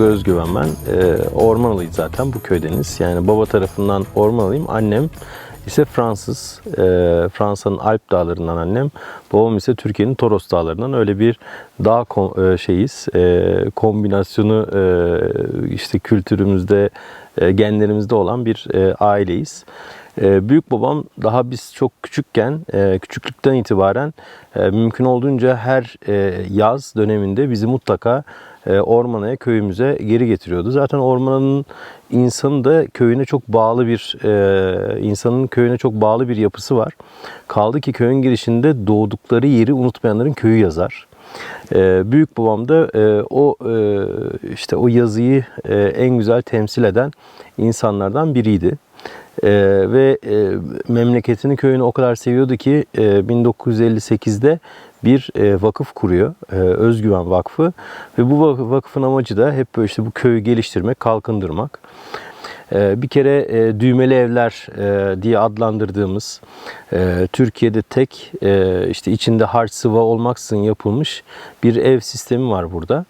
Tolga Özgüven ben. Ee, Ormanalıyız zaten bu köydeniz. Yani baba tarafından Ormanalıyım. Annem ise Fransız. Ee, Fransa'nın Alp dağlarından annem. Babam ise Türkiye'nin Toros dağlarından. Öyle bir dağ ko- e, şeyiz. Ee, kombinasyonu e, işte kültürümüzde, e, genlerimizde olan bir e, aileyiz. Ee, Büyük babam daha biz çok küçükken, e, küçüklükten itibaren e, mümkün olduğunca her e, yaz döneminde bizi mutlaka e, Ormana'ya, köyümüze geri getiriyordu. Zaten Ormana'nın insanı da köyüne çok bağlı bir, insanın köyüne çok bağlı bir yapısı var. Kaldı ki köyün girişinde doğdukları yeri unutmayanların köyü yazar. Büyük babam da o işte o yazıyı en güzel temsil eden insanlardan biriydi. Ee, ve e, memleketini köyünü o kadar seviyordu ki e, 1958'de bir e, vakıf kuruyor. E, Özgüven Vakfı ve bu vak- vakıfın amacı da hep böyle işte bu köyü geliştirmek, kalkındırmak. Ee, Bir kere e, düğmeli evler e, diye adlandırdığımız e, Türkiye'de tek e, işte içinde harç sıva olmaksızın yapılmış bir ev sistemi var burada.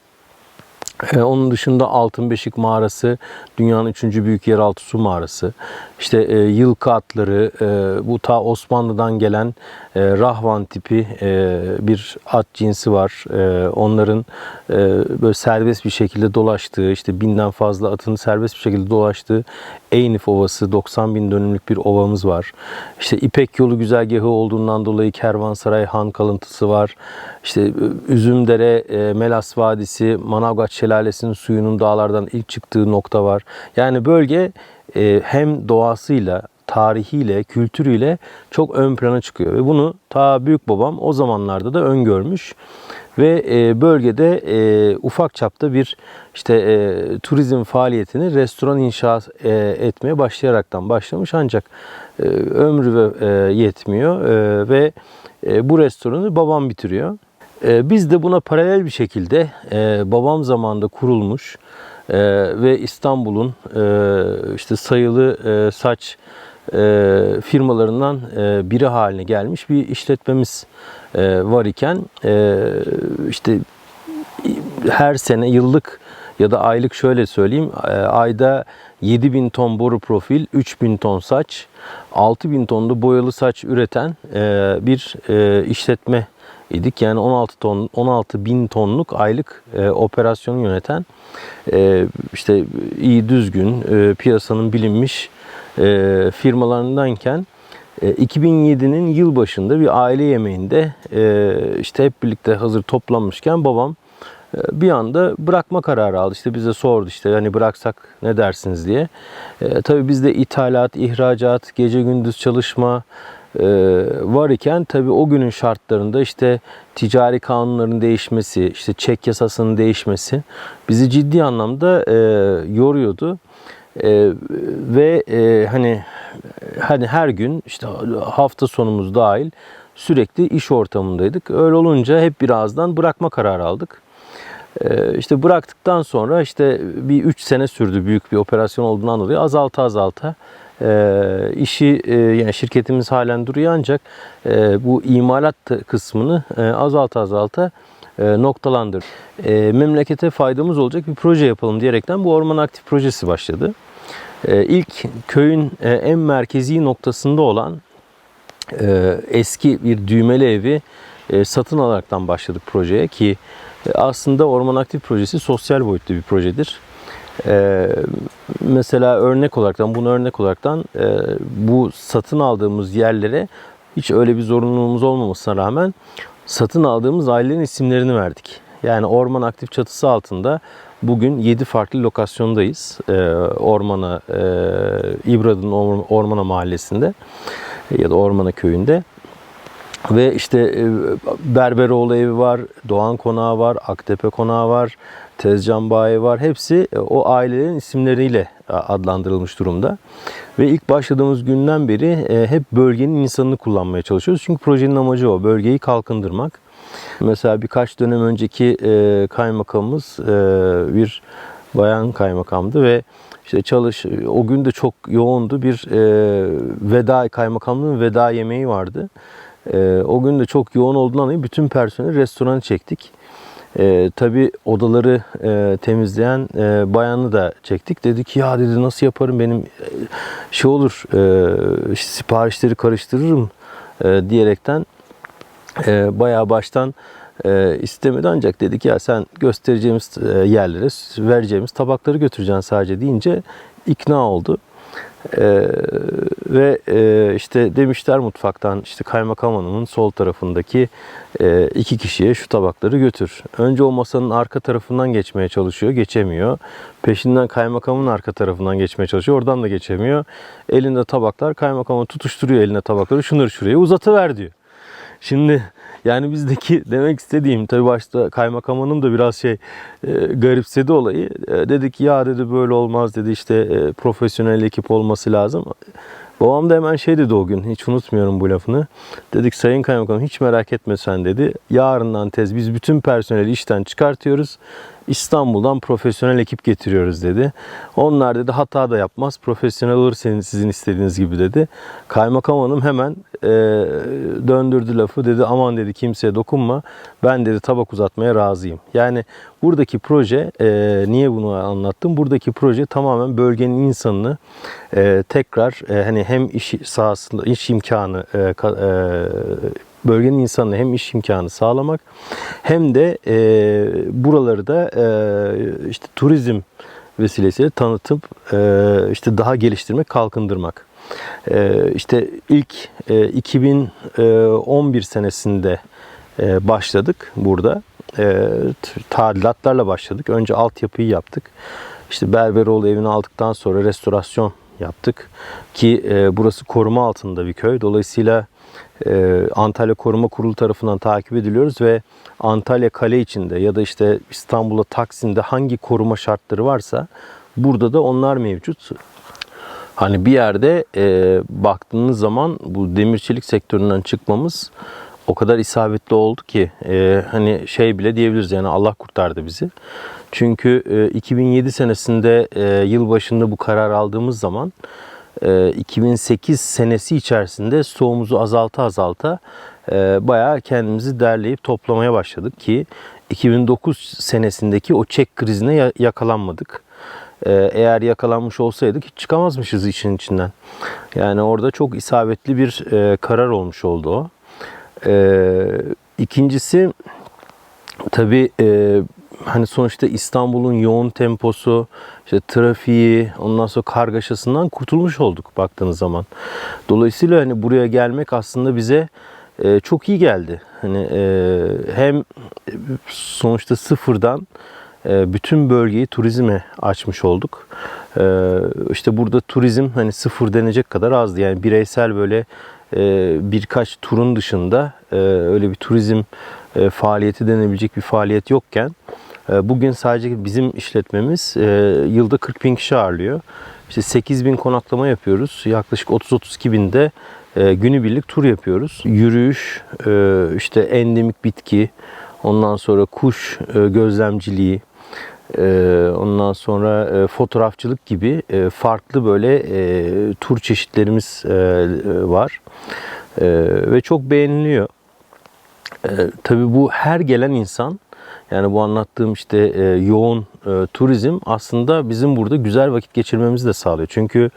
Ee, Onun dışında Altın Beşik Mağarası, dünyanın üçüncü büyük yeraltı su mağarası. İşte e, yılkı atları, e, bu ta Osmanlı'dan gelen e, rahvan tipi e, bir at cinsi var. E, onların e, böyle serbest bir şekilde dolaştığı, işte binden fazla atın serbest bir şekilde dolaştığı Eynif Ovası, 90 bin dönümlük bir ovamız var. İşte İpek yolu güzergahı olduğundan dolayı Kervansaray Han kalıntısı var. İşte e, Üzümdere, e, Melas Vadisi, Manavgat Şelalesi'nin suyunun dağlardan ilk çıktığı nokta var. Yani bölge e, hem doğasıyla, tarihiyle, kültürüyle çok ön plana çıkıyor. Ve bunu ta büyük babam o zamanlarda da öngörmüş ve e, bölgede e, ufak çapta bir işte e, turizm faaliyetini restoran inşa etmeye başlayaraktan başlamış ancak ömrü yetmiyor ve bu restoranı babam bitiriyor. Biz de buna paralel bir şekilde babam zamanında kurulmuş ve İstanbul'un işte sayılı saç e, firmalarından e, biri haline gelmiş bir işletmemiz e, var iken işte her sene yıllık ya da aylık şöyle söyleyeyim e, ayda 7000 ton boru profil, 3000 ton saç, 6000 ton da boyalı saç üreten bir e, işletme idik. Yani 16 ton 16 bin tonluk aylık e, operasyonu yöneten e, işte iyi düzgün e, piyasanın bilinmiş e, firmalarındanken e, 2007'nin yıl başında bir aile yemeğinde e, işte hep birlikte hazır toplanmışken babam e, bir anda bırakma kararı aldı. İşte bize sordu işte hani bıraksak ne dersiniz diye. E, tabii bizde ithalat, ihracat, gece gündüz çalışma e, var iken tabii o günün şartlarında işte ticari kanunların değişmesi, işte çek yasasının değişmesi bizi ciddi anlamda e, yoruyordu. E, ve e, hani hani her gün işte hafta sonumuz dahil sürekli iş ortamındaydık. Öyle olunca hep birazdan bırakma kararı aldık. Ee, işte bıraktıktan sonra işte bir 3 sene sürdü büyük bir operasyon olduğundan dolayı azalta azalta e, işi e, yani şirketimiz halen duruyor ancak e, bu imalat kısmını e, azalta azalta noktalandır. E, memlekete faydamız olacak bir proje yapalım diyerekten bu orman aktif projesi başladı. E, ilk köyün e, en merkezi noktasında olan e, eski bir düğmeli evi e, satın alaraktan başladık projeye ki e, aslında Orman Aktif Projesi sosyal boyutlu bir projedir. E, mesela örnek olaraktan, bunu örnek olaraktan e, bu satın aldığımız yerlere hiç öyle bir zorunluluğumuz olmamasına rağmen satın aldığımız ailelerin isimlerini verdik. Yani orman aktif çatısı altında bugün 7 farklı lokasyondayız. E, ormana, e, İbrad'ın Orm- Ormana mahallesinde ya da Ormana köyünde. Ve işte e, Berberoğlu evi var, Doğan Konağı var, Aktepe Konağı var, Tezcan Bayi var. Hepsi e, o ailelerin isimleriyle e, adlandırılmış durumda. Ve ilk başladığımız günden beri hep bölgenin insanını kullanmaya çalışıyoruz. Çünkü projenin amacı o, bölgeyi kalkındırmak. Mesela birkaç dönem önceki kaymakamımız bir bayan kaymakamdı ve işte çalış o gün de çok yoğundu bir e, veda kaymakamlığın veda yemeği vardı. E, o gün de çok yoğun olduğundan dolayı bütün personeli restorana çektik. E, tabii odaları e, temizleyen e, bayanı da çektik. Dedi ki ya dedi nasıl yaparım benim e, şey olur e, siparişleri karıştırırım e, diyerekten e, bayağı baştan e, istemedi ancak dedik ya sen göstereceğimiz e, yerlere vereceğimiz tabakları götüreceksin sadece deyince ikna oldu. E, ve e, işte demişler mutfaktan işte kaymakam hanımın sol tarafındaki e, iki kişiye şu tabakları götür. Önce o masanın arka tarafından geçmeye çalışıyor, geçemiyor. Peşinden kaymakamın arka tarafından geçmeye çalışıyor, oradan da geçemiyor. Elinde tabaklar, kaymakamı tutuşturuyor eline tabakları, şunları şuraya uzatıver diyor. Şimdi yani bizdeki demek istediğim tabii başta kaymakam da biraz şey e, garipsedi olayı. E, dedi ki ya dedi böyle olmaz dedi işte e, profesyonel ekip olması lazım. Babam da hemen şey dedi o gün hiç unutmuyorum bu lafını. Dedik sayın kaymakam hiç merak etme sen dedi. Yarından tez biz bütün personeli işten çıkartıyoruz. İstanbul'dan profesyonel ekip getiriyoruz dedi. Onlar dedi hata da yapmaz. Profesyonel olur senin sizin istediğiniz gibi dedi. Kaymakam hanım hemen e, döndürdü lafı dedi aman dedi kimseye dokunma. Ben dedi tabak uzatmaya razıyım. Yani buradaki proje e, niye bunu anlattım? Buradaki proje tamamen bölgenin insanını e, tekrar e, hani hem iş sahasında iş imkanı e, e, bölgenin insanına hem iş imkanı sağlamak hem de e, buraları da e, işte turizm vesilesiyle tanıtıp e, işte daha geliştirmek, kalkındırmak. E, işte ilk e, 2011 senesinde e, başladık burada. E, tadilatlarla başladık. Önce altyapıyı yaptık. İşte Berberoğlu evini aldıktan sonra restorasyon yaptık. Ki e, burası koruma altında bir köy. Dolayısıyla Antalya Koruma Kurulu tarafından takip ediliyoruz ve Antalya Kale içinde ya da işte İstanbul'da Taksim'de hangi koruma şartları varsa burada da onlar mevcut. Hani bir yerde e, baktığınız zaman bu demir çelik sektöründen çıkmamız o kadar isabetli oldu ki e, hani şey bile diyebiliriz yani Allah kurtardı bizi. Çünkü e, 2007 senesinde e, yılbaşında bu karar aldığımız zaman 2008 senesi içerisinde stoğumuzu azalta azalta e, bayağı kendimizi derleyip toplamaya başladık ki 2009 senesindeki o çek krizine ya- yakalanmadık. Ee, eğer yakalanmış olsaydık hiç çıkamazmışız işin içinden. Yani orada çok isabetli bir e, karar olmuş oldu o. İkincisi tabii e, hani sonuçta İstanbul'un yoğun temposu, işte trafiği, ondan sonra kargaşasından kurtulmuş olduk baktığınız zaman. Dolayısıyla hani buraya gelmek aslında bize e, çok iyi geldi. Hani e, hem sonuçta sıfırdan e, bütün bölgeyi turizme açmış olduk. E, işte burada turizm hani sıfır denecek kadar azdı. Yani bireysel böyle e, birkaç turun dışında e, öyle bir turizm e, faaliyeti denebilecek bir faaliyet yokken bugün sadece bizim işletmemiz e, yılda 40 bin kişi ağırlıyor. İşte 8 bin konaklama yapıyoruz. Yaklaşık 30-32 binde e, günübirlik tur yapıyoruz. Yürüyüş, e, işte endemik bitki, ondan sonra kuş gözlemciliği, ondan sonra fotoğrafçılık gibi farklı böyle tur çeşitlerimiz var. Ve çok beğeniliyor. Tabii bu her gelen insan yani bu anlattığım işte e, yoğun e, turizm aslında bizim burada güzel vakit geçirmemizi de sağlıyor. Çünkü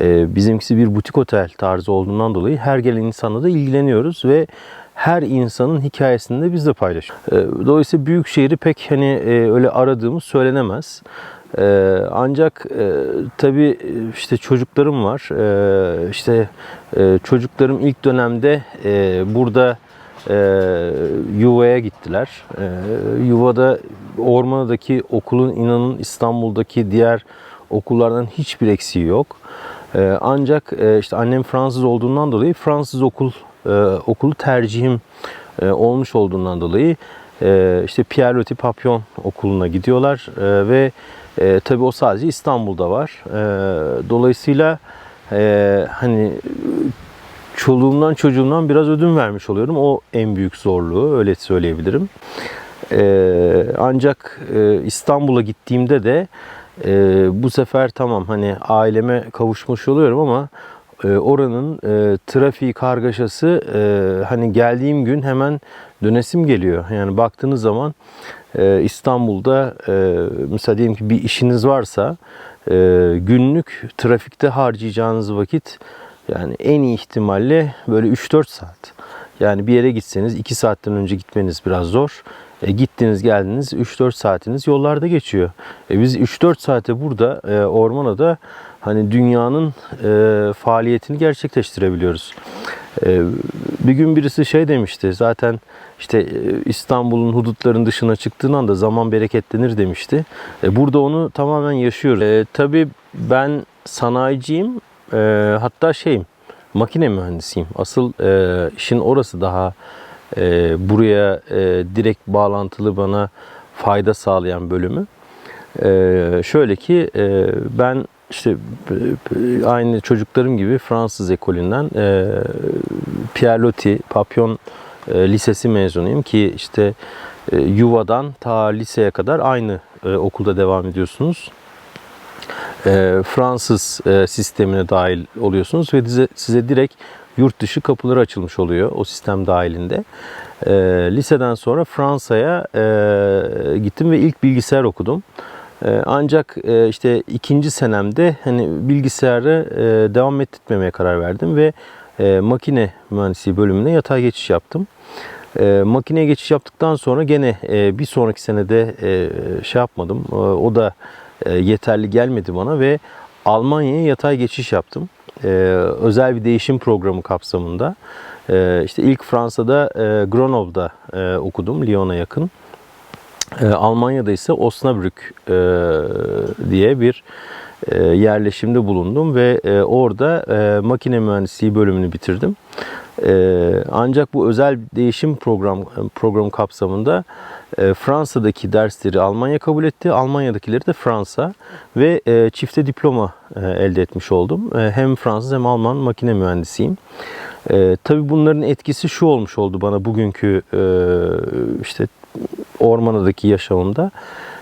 e, bizimkisi bir butik otel tarzı olduğundan dolayı her gelen insanla da ilgileniyoruz ve her insanın hikayesini de biz de paylaşıyoruz. E, dolayısıyla büyük şehri pek hani e, öyle aradığımız söylenemez. E, ancak e, tabii e, işte çocuklarım var. E, işte e, çocuklarım ilk dönemde e, burada e, yuvaya gittiler. E, yuvada Ormana'daki okulun inanın İstanbul'daki diğer okullardan hiçbir eksiği yok. E, ancak e, işte annem Fransız olduğundan dolayı Fransız okul e, okulu tercihim e, olmuş olduğundan dolayı e, işte Pierre Loti Papillon okuluna gidiyorlar e, ve e, tabii o sadece İstanbul'da var. E, dolayısıyla e, hani çoluğumdan çocuğumdan biraz ödün vermiş oluyorum. O en büyük zorluğu öyle söyleyebilirim. Ee, ancak e, İstanbul'a gittiğimde de e, bu sefer tamam hani aileme kavuşmuş oluyorum ama e, oranın e, trafiği kargaşası e, hani geldiğim gün hemen dönesim geliyor. Yani baktığınız zaman e, İstanbul'da e, mesela diyelim ki bir işiniz varsa e, günlük trafikte harcayacağınız vakit yani en iyi ihtimalle böyle 3-4 saat. Yani bir yere gitseniz 2 saatten önce gitmeniz biraz zor. E, gittiniz geldiniz 3-4 saatiniz yollarda geçiyor. E, biz 3-4 saate burada e, Ormana'da hani dünyanın e, faaliyetini gerçekleştirebiliyoruz. E, bir gün birisi şey demişti zaten işte e, İstanbul'un hudutların dışına çıktığın anda zaman bereketlenir demişti. E, burada onu tamamen yaşıyoruz. E, tabii ben sanayiciyim e, hatta şeyim makine mühendisiyim. Asıl e, işin orası daha e, buraya e, direkt bağlantılı bana fayda sağlayan bölümü. E, şöyle ki e, ben işte e, aynı çocuklarım gibi Fransız ekolünden e, Pierre Loti Papillon e, Lisesi mezunuyum ki işte e, yuvadan ta liseye kadar aynı e, okulda devam ediyorsunuz. E, Fransız e, sistemine dahil oluyorsunuz ve size, size direkt yurt dışı kapıları açılmış oluyor o sistem dahilinde. E, liseden sonra Fransa'ya e, gittim ve ilk bilgisayar okudum. E, ancak e, işte ikinci senemde hani bilgisayarı e, devam ettirmemeye karar verdim ve e, makine mühendisliği bölümüne yatay geçiş yaptım. E, makineye geçiş yaptıktan sonra gene e, bir sonraki senede e, şey yapmadım. E, o da yeterli gelmedi bana ve Almanya'ya yatay geçiş yaptım. E, özel bir değişim programı kapsamında. E, işte ilk Fransa'da e, Grenoble'da e, okudum, Lyon'a yakın. E, Almanya'da ise Osnabrück e, diye bir e, yerleşimde bulundum ve e, orada e, makine mühendisliği bölümünü bitirdim. E, ancak bu özel değişim program programı kapsamında e, Fransa'daki dersleri Almanya kabul etti, Almanya'dakileri de Fransa ve e, çifte diploma e, elde etmiş oldum. E, hem Fransız hem Alman makine mühendisiyim. E, tabii bunların etkisi şu olmuş oldu bana bugünkü işte Ormana'daki yaşamımda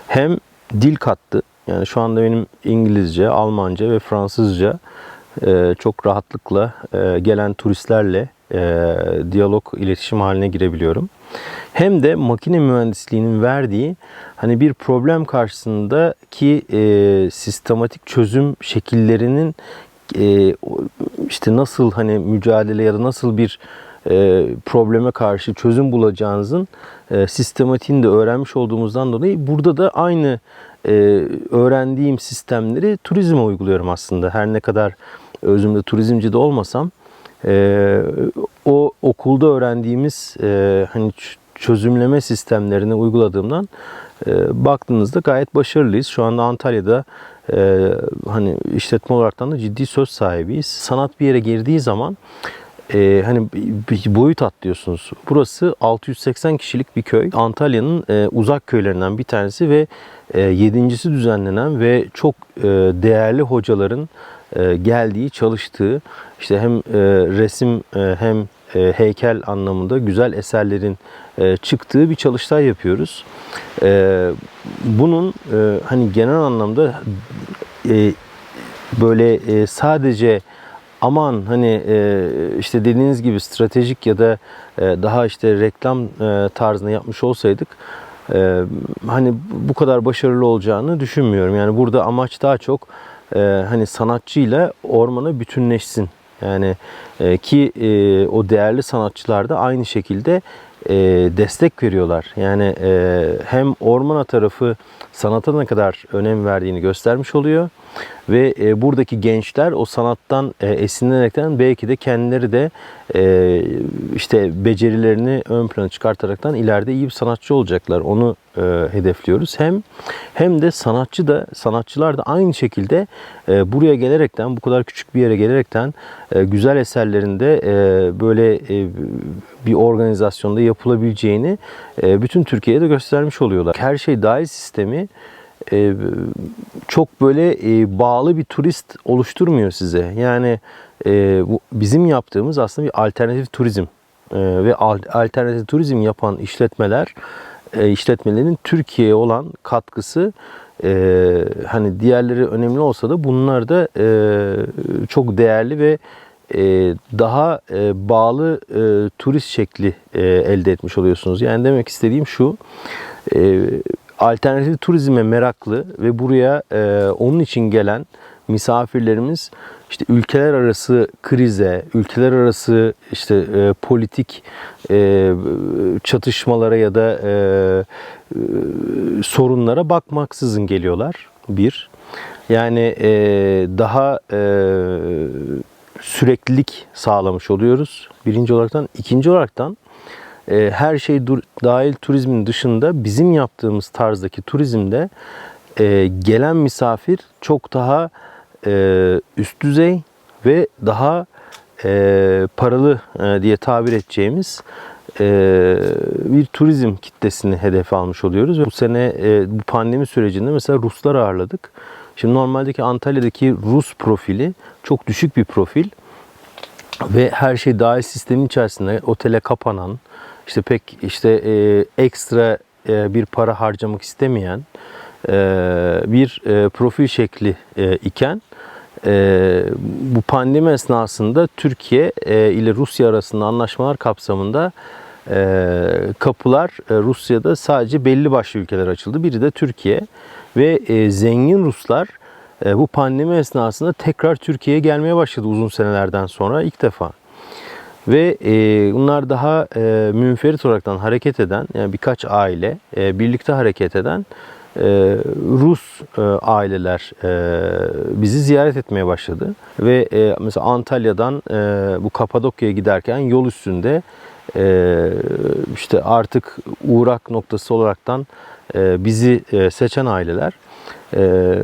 hem dil kattı. Yani şu anda benim İngilizce, Almanca ve Fransızca çok rahatlıkla gelen turistlerle diyalog, iletişim haline girebiliyorum. Hem de makine mühendisliğinin verdiği hani bir problem karşısındaki e, sistematik çözüm şekillerinin e, işte nasıl hani mücadele ya da nasıl bir e, probleme karşı çözüm bulacağınızın e, sistematiğini de öğrenmiş olduğumuzdan dolayı burada da aynı e, öğrendiğim sistemleri turizme uyguluyorum aslında. Her ne kadar özümde turizmci de olmasam e, o okulda öğrendiğimiz e, hani çözümleme sistemlerini uyguladığımdan e, baktığınızda gayet başarılıyız. Şu anda Antalya'da e, hani işletme olaraktan da ciddi söz sahibiyiz. Sanat bir yere girdiği zaman e, hani bir boyut atlıyorsunuz. Burası 680 kişilik bir köy. Antalya'nın e, uzak köylerinden bir tanesi ve e, yedincisi düzenlenen ve çok e, değerli hocaların geldiği, çalıştığı işte hem e, resim e, hem e, heykel anlamında güzel eserlerin e, çıktığı bir çalıştay yapıyoruz. E, bunun e, hani genel anlamda e, böyle e, sadece aman hani e, işte dediğiniz gibi stratejik ya da e, daha işte reklam e, tarzında yapmış olsaydık e, hani bu kadar başarılı olacağını düşünmüyorum. Yani burada amaç daha çok e, hani sanatçıyla ormanı bütünleşsin. Yani e, ki e, o değerli sanatçılar da aynı şekilde e, destek veriyorlar. Yani e, hem ormana tarafı sanata ne kadar önem verdiğini göstermiş oluyor ve e, buradaki gençler o sanattan e, esinlenerekten belki de kendileri de e, işte becerilerini ön plana çıkartaraktan ileride iyi bir sanatçı olacaklar. Onu e, hedefliyoruz. Hem hem de sanatçı da sanatçılar da aynı şekilde e, buraya gelerekten bu kadar küçük bir yere gelerekten e, güzel eserlerinde e, böyle e, bir organizasyonda yapılabileceğini e, bütün Türkiye'ye de göstermiş oluyorlar. Her şey dahil sistemi e, çok böyle e, bağlı bir turist oluşturmuyor size. Yani bizim yaptığımız aslında bir alternatif turizm ve al- alternatif turizm yapan işletmeler e, işletmelerin Türkiye'ye olan katkısı hani diğerleri önemli olsa da bunlar da çok değerli ve daha e, bağlı e, turist şekli e, elde etmiş oluyorsunuz. Yani demek istediğim şu, e, alternatif turizme meraklı ve buraya e, onun için gelen misafirlerimiz işte ülkeler arası krize, ülkeler arası işte e, politik e, çatışmalara ya da e, e, sorunlara bakmaksızın geliyorlar. Bir. Yani e, daha e, süreklilik sağlamış oluyoruz. Birinci olaraktan. ikinci olaraktan e, her şey dur- dahil turizmin dışında bizim yaptığımız tarzdaki turizmde e, gelen misafir çok daha e, üst düzey ve daha e, paralı e, diye tabir edeceğimiz e, bir turizm kitlesini hedef almış oluyoruz. Ve bu sene e, bu pandemi sürecinde mesela Ruslar ağırladık. Şimdi normaldeki Antalya'daki Rus profili çok düşük bir profil ve her şey dahil sistemin içerisinde otele kapanan işte pek işte e, ekstra e, bir para harcamak istemeyen e, bir e, profil şekli e, iken e, bu pandemi esnasında Türkiye e, ile Rusya arasında anlaşmalar kapsamında kapılar e, Rusya'da sadece belli başlı ülkeler açıldı. Biri de Türkiye ve e, zengin Ruslar e, bu pandemi esnasında tekrar Türkiye'ye gelmeye başladı uzun senelerden sonra ilk defa. Ve bunlar daha münferit olaraktan hareket eden, yani birkaç aile birlikte hareket eden Rus aileler bizi ziyaret etmeye başladı. Ve mesela Antalya'dan bu Kapadokya'ya giderken yol üstünde işte artık uğrak noktası olaraktan e, bizi e, seçen aileler e,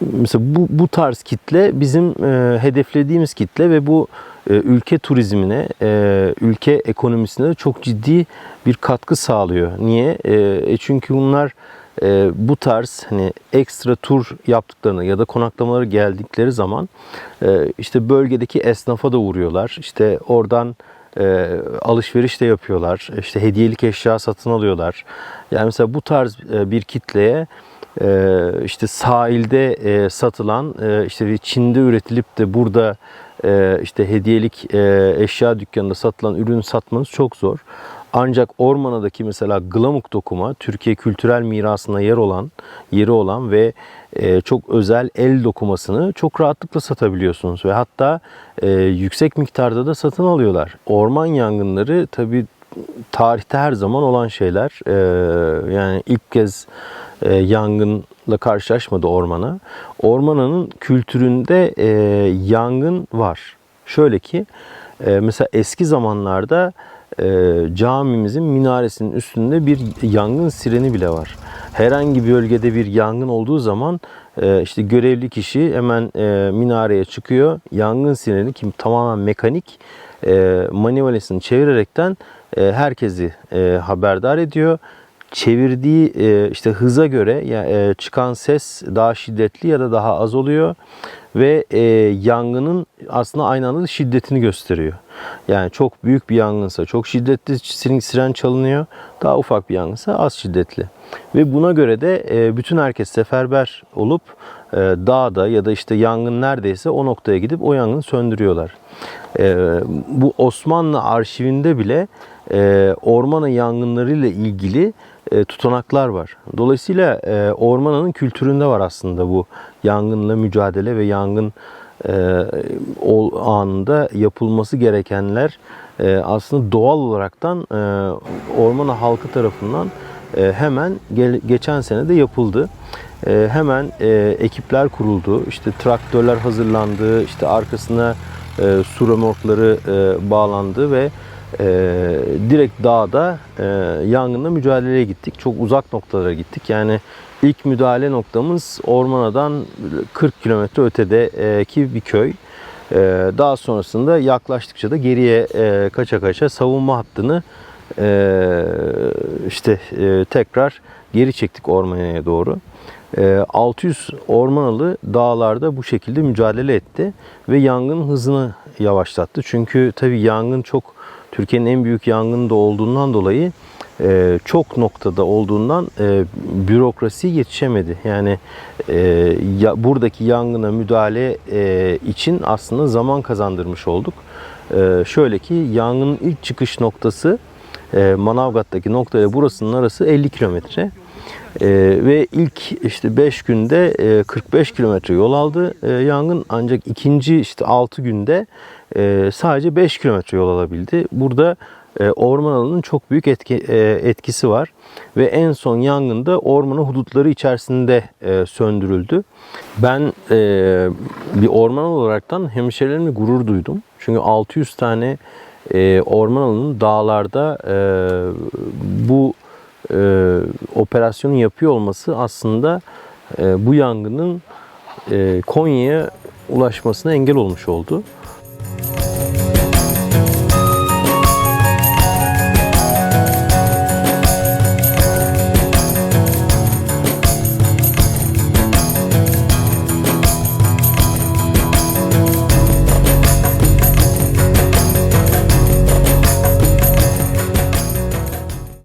mesela bu, bu tarz kitle bizim e, hedeflediğimiz kitle ve bu e, ülke turizmine, e, ülke ekonomisine de çok ciddi bir katkı sağlıyor. Niye? E, e, çünkü bunlar e, bu tarz hani ekstra tur yaptıklarını ya da konaklamaları geldikleri zaman e, işte bölgedeki esnafa da uğruyorlar. İşte oradan e, alışveriş de yapıyorlar. İşte hediyelik eşya satın alıyorlar. Yani mesela bu tarz e, bir kitleye e, işte sahilde e, satılan e, işte Çin'de üretilip de burada e, işte hediyelik e, eşya dükkanında satılan ürün satmanız çok zor. Ancak Ormana'daki mesela Glamuk dokuma Türkiye kültürel mirasına yer olan, yeri olan ve e, çok özel el dokumasını çok rahatlıkla satabiliyorsunuz ve hatta e, yüksek miktarda da satın alıyorlar. Orman yangınları tabii tarihte her zaman olan şeyler. E, yani ilk kez e, yangınla karşılaşmadı ormana. Ormana'nın kültüründe e, yangın var. Şöyle ki e, mesela eski zamanlarda e, camimizin minaresinin üstünde bir yangın sireni bile var. Herhangi bir bölgede bir yangın olduğu zaman e, işte görevli kişi hemen e, minareye çıkıyor. Yangın sireni ki tamamen mekanik e, manivalesini çevirerekten e, herkesi e, haberdar ediyor çevirdiği e, işte hıza göre ya, e, çıkan ses daha şiddetli ya da daha az oluyor ve e, yangının aslında aynı anda da şiddetini gösteriyor. Yani çok büyük bir yangınsa çok şiddetli siren çalınıyor. Daha ufak bir yangınsa az şiddetli. Ve buna göre de e, bütün herkes seferber olup e, dağda ya da işte yangın neredeyse o noktaya gidip o yangını söndürüyorlar. E, bu Osmanlı arşivinde bile e, ormanın yangınlarıyla ilgili e, tutanaklar var. Dolayısıyla e, ormanın kültüründe var aslında bu yangınla mücadele ve yangın e, o anında yapılması gerekenler e, aslında doğal olaraktan e, halkı tarafından hemen geçen sene de yapıldı. Hemen ekipler kuruldu. İşte traktörler hazırlandı. İşte arkasına su römorkları e, bağlandı ve e, direkt dağda e, yangınla mücadeleye gittik. Çok uzak noktalara gittik. Yani ilk müdahale noktamız Ormana'dan 40 kilometre ötedeki bir köy. E, daha sonrasında yaklaştıkça da geriye e, kaça kaça savunma hattını e, işte e, tekrar geri çektik Ormana'ya doğru. E, 600 Ormanalı dağlarda bu şekilde mücadele etti ve yangın hızını yavaşlattı. Çünkü tabii yangın çok Türkiye'nin en büyük yangını da olduğundan dolayı e, çok noktada olduğundan e, bürokrasi yetişemedi. Yani e, ya, buradaki yangına müdahale e, için aslında zaman kazandırmış olduk. E, şöyle ki yangının ilk çıkış noktası e, Manavgat'taki noktayla burasının arası 50 kilometre. E, ve ilk işte 5 günde e, 45 kilometre yol aldı e, yangın ancak ikinci işte 6 günde e, sadece 5 kilometre yol alabildi. Burada e, orman alanının çok büyük etki, e, etkisi var ve en son yangında ormanın hudutları içerisinde e, söndürüldü. Ben e, bir orman olaraktan hemşehrilerimle gurur duydum. Çünkü 600 tane e, orman alanının dağlarda e, bu e, operasyonu yapıyor olması aslında e, bu yangının e, Konya'ya ulaşmasına engel olmuş oldu.